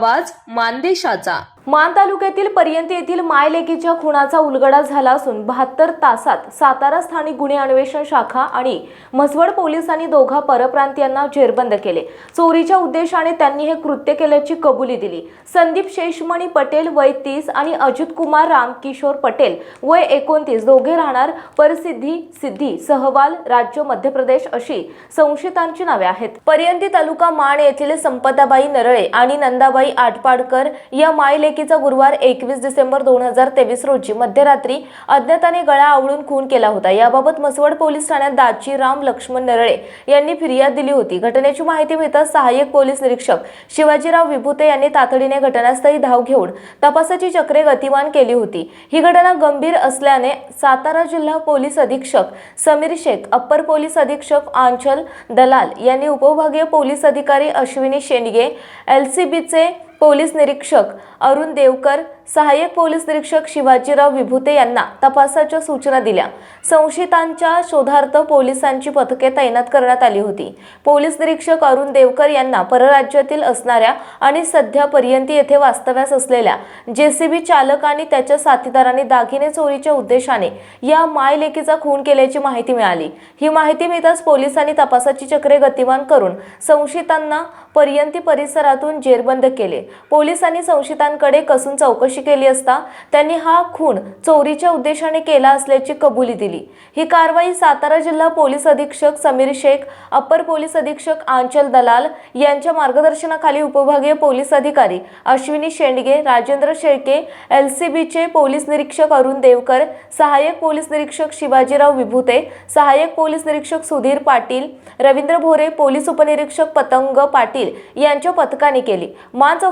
आवाज मानदेशाचा. मान तालुक्यातील पर्यंत येथील मायलेकीच्या खुनाचा उलगडा झाला असून बहात्तर तासात सातारा स्थानिक गुन्हे अन्वेषण शाखा आणि म्हसवड पोलिसांनी दोघा परप्रांतीयांना जेरबंद केले. चोरीच्या उद्देशाने त्यांनी हे कृत्य केल्याची कबुली दिली. संदीप शेषमणी पटेल वय तीस आणि अजित कुमार रामकिशोर पटेल वय एकोणतीस दोघे राहणार परसिद्धी सिद्धी सहवाल राज्य मध्य प्रदेश अशी संशयितांची नावे आहेत. पर्यंती तालुका माण येथील संपदाबाई नरळे आणि नंदाबाई आटपाडकर या मायलेकी मायलेकीचा गुरुवार एकवीस डिसेंबर दोन हजार तेवीस रोजी मध्यरात्री अज्ञाताने गळा आवळून खून केला होता. याबाबत मसवड पोलीस ठाण्यात दाची राम लक्ष्मण नरळे यांनी फिर्याद दिली होती. घटनेची माहिती मिळताच सहाय्यक पोलीस निरीक्षक शिवाजीराव विभूते यांनी तातडीने घटनास्थळी धाव घेऊन तपासाची चक्रे गतिमान केली होती. ही घटना गंभीर असल्याने सातारा जिल्हा पोलीस अधीक्षक समीर शेख अप्पर पोलीस अधीक्षक आंचल दलाल यांनी उपविभागीय पोलीस अधिकारी अश्विनी शेंडगे बीचे पोलीस निरीक्षक अरुण देवकर सहाय्यक पोलीस निरीक्षक शिवाजीराव विभुते यांना तपासाच्या सूचना दिल्या. संशयितांच्या शोधार्थ पोलिसांची पथके तैनात करण्यात आली होती. पोलीस निरीक्षक अरुण देवकर यांना परराज्यातील असणाऱ्या आणि सध्या पर्यंती येथे वास्तव्यास असलेल्या जेसीबी चालक आणि त्याच्या साथीदारांनी दागिने चोरीच्या उद्देशाने या मायलेकीचा खून केल्याची माहिती मिळाली. ही माहिती मिळताच पोलिसांनी तपासाची चक्रे गतिमान करून संशयितांना पर्यंती परिसरातून जेरबंद केले. पोलिसांनी संशयितांकडे कसून चौकशी केली असता त्यांनी हा खून चोरीच्या उद्देशाने केला असल्याची कबुली दिली. ही कारवाई सातारा जिल्हा पोलीस अधीक्षक समीर शेख अप्पर पोलीस अधीक्षक आंचल दलाल यांच्या मार्गदर्शनाखाली उपविभागीय पोलीस अधिकारी अश्विनी शेंडगे राजेंद्र शेळके एलसीबीचे पोलीस निरीक्षक अरुण देवकर सहाय्यक पोलीस निरीक्षक शिवाजीराव विभूते सहाय्यक पोलीस निरीक्षक सुधीर पाटील रवींद्र भोरे पोलीस उपनिरीक्षक पतंग पाटील यांच्या पथकाने केली. मान